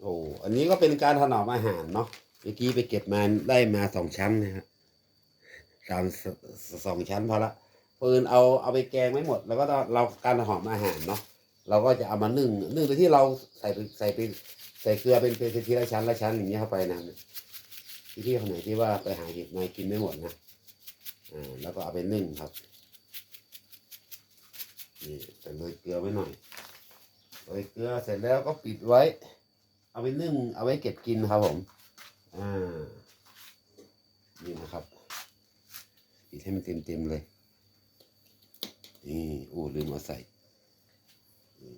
โอ้อันนี้ก็เป็นการถนอมอาหารเนาะเมื่อกี้ไปเก็บมาได้มาสองชั้นนะฮะสามสองชั้นพอละปืนเอาเอาไปแกงไม่หมด แล้วก็เราการถนอมอาหารเนาะเราก็จะเอามานึ่งนึ่งโดยที่เราใส่ใส่เป็นใส่เกลือเป็นเป็นทีละชั้นละชั้นอย่างเงี้ยเข้าไปนะที่ที่คนไหนที่ว่าไปหาเห็ดมากินไม่หมดนะอ่าแล้วก็เอาไปนึ่งครับนี่ใส่เลยเกลือไว้หน่อยโรยเกลือเสร็จแล้วก็ปิดไว้ เอาไปนึ่งเอาไว้เก็บกินครับผม อ่า นี่นะครับปิดให้มันเต็มเต็มๆเลย นี่อู้ลืมเอาใส่นี่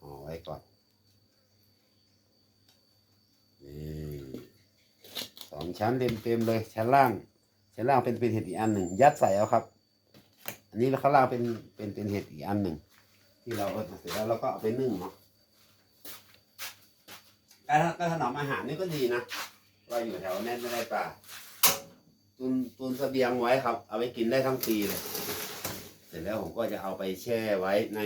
ห่อไว้ก่อน นี่สองชั้นเต็มเต็มๆเลย ชั้นล่าง ชั้นล่างเป็นเป็นเห็ดอีกอันหนึ่ง ยัดใส่เอาครับ อันนี้ข้างล่างเป็นเป็นเป็นเห็ดอีกอันหนึ่ง ที่เราเอาเสร็จแล้วเราก็เอาไปนึ่งเนาะ การการถนอมอาหารนี่ก็ดีนะว่าอยู่แถวแน่นไม่ได้ป่าตุนตุนเสบียงไว้ครับ เอาไว้กินได้ทั้งปีเลยเสร็จแล้วผมก็จะเอาไปแช่ไว้ใน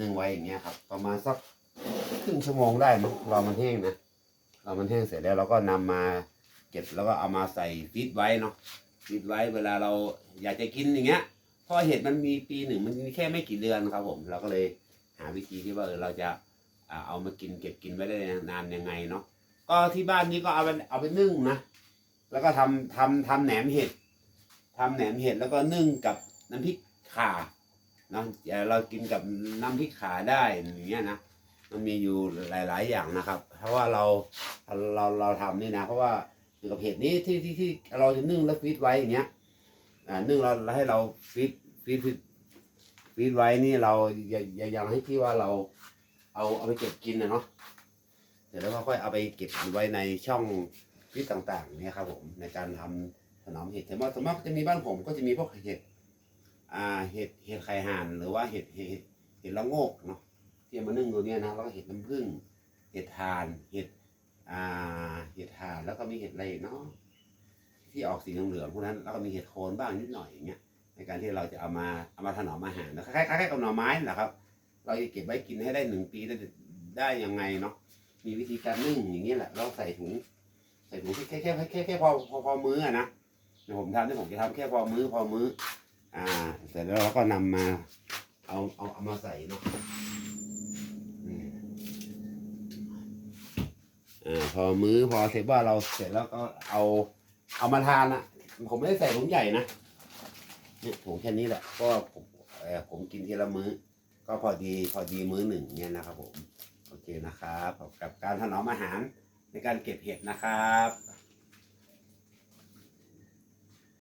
นึ่งไว้อย่างเงี้ยครับ ประมาณสักครึ่งชั่วโมงได้นะรอมันแห้งนะรอมันแห้งเสร็จแล้วเราก็นำมาเก็บแล้วก็เอามาใส่ฟีดไว้เนาะฟีดไว้เวลาเราอยากจะกินอย่างเงี้ย เพราะเห็ดมันมีปีหนึ่งมันมีแค่ไม่กี่เดือนครับผม เราก็เลยหาวิธีที่ว่าเออเราจะเอามากินเก็บกินไว้ได้นานยังไงเนาะก็ที่บ้านนี้ก็เอาไปเอาไปนึ่งนะแล้วก็ทำทำทำแหนมเห็ดทำแหนมเห็ดแล้วก็นึ่งกับน้ำพริกข่าเนาะเดี๋ยวเรากินกับน้ำพริกข่าได้อย่างเงี้ยนะมันมีอยู่หลาย ๆ อย่างนะครับ เพราะว่าเราเราเราทำนี่นะ เพราะว่ากับเห็ดนี้ที่ที่ที่เราจะนึ่งแล้วฟรีดไว้อย่างเงี้ยอ่านึ่งเราให้เราฟีด ฟีดฟีดฟีดไว้นี่เราอย่าอย่ายังให้ที่ว่าเราเอาเอาไปเก็บกินนะเนาะเสร็จแล้วค่อยเอาไปเก็บไว้ในช่องฟีดต่างๆเนี่ยครับผมในการทำถนอมเห็ดแต่ว่าส่วนมากจะมีบ้านผมก็จะมีพวกเห็ดอ่าเห็ดเห็ดไข่ห่านหรือว่าเห็ดเห็ดเห็ดละโงกเนาะที่เอามานึ่งตัวเนี้ยนะแล้วก็เห็ดน้ำผึ้งเห็ดทานเห็ดอ่าเห็ดทานแล้วก็มีเห็ดอะไรอีกเนาะที่ออกสีเหลืองๆพวกนั้น แล้วก็มีเห็ดโคนบ้างนิดหน่อยอย่างเงี้ย ในการที่เราจะเอามาเอามาถนอมอาหารนะคล้ายๆคล้ายกับหน่อไม้นะครับ เราจะเก็บไว้กินให้ได้หนึ่งปีได้ได้ยังไงเนาะมีวิธีการนึ่งอย่างนี้แหละ เราใส่ถุงใส่ถุงแค่แค่แค่แค่พอพอพอมื้อนะเดี๋ยวผมทำที่ผมจะทำแค่พอมื้อพอมื้อ อ่า เสร็จแล้วเราก็นำมา เอาเอาเอามาใส่เนาะอ่าพอมื้อพอเสร็จว่าเราเสร็จแล้วก็เอาเอามาทานอะผมไม่ได้ใส่ถุงใหญ่นะ เนี่ยถุงแค่นี้แหละก็ผมเออผมกินทีละมื้อ ก็พอดีพอดีมื้อหนึ่งเนี่ยนะครับผม โอเคนะครับกับการถนอมอาหารในการเก็บเห็ดนะครับ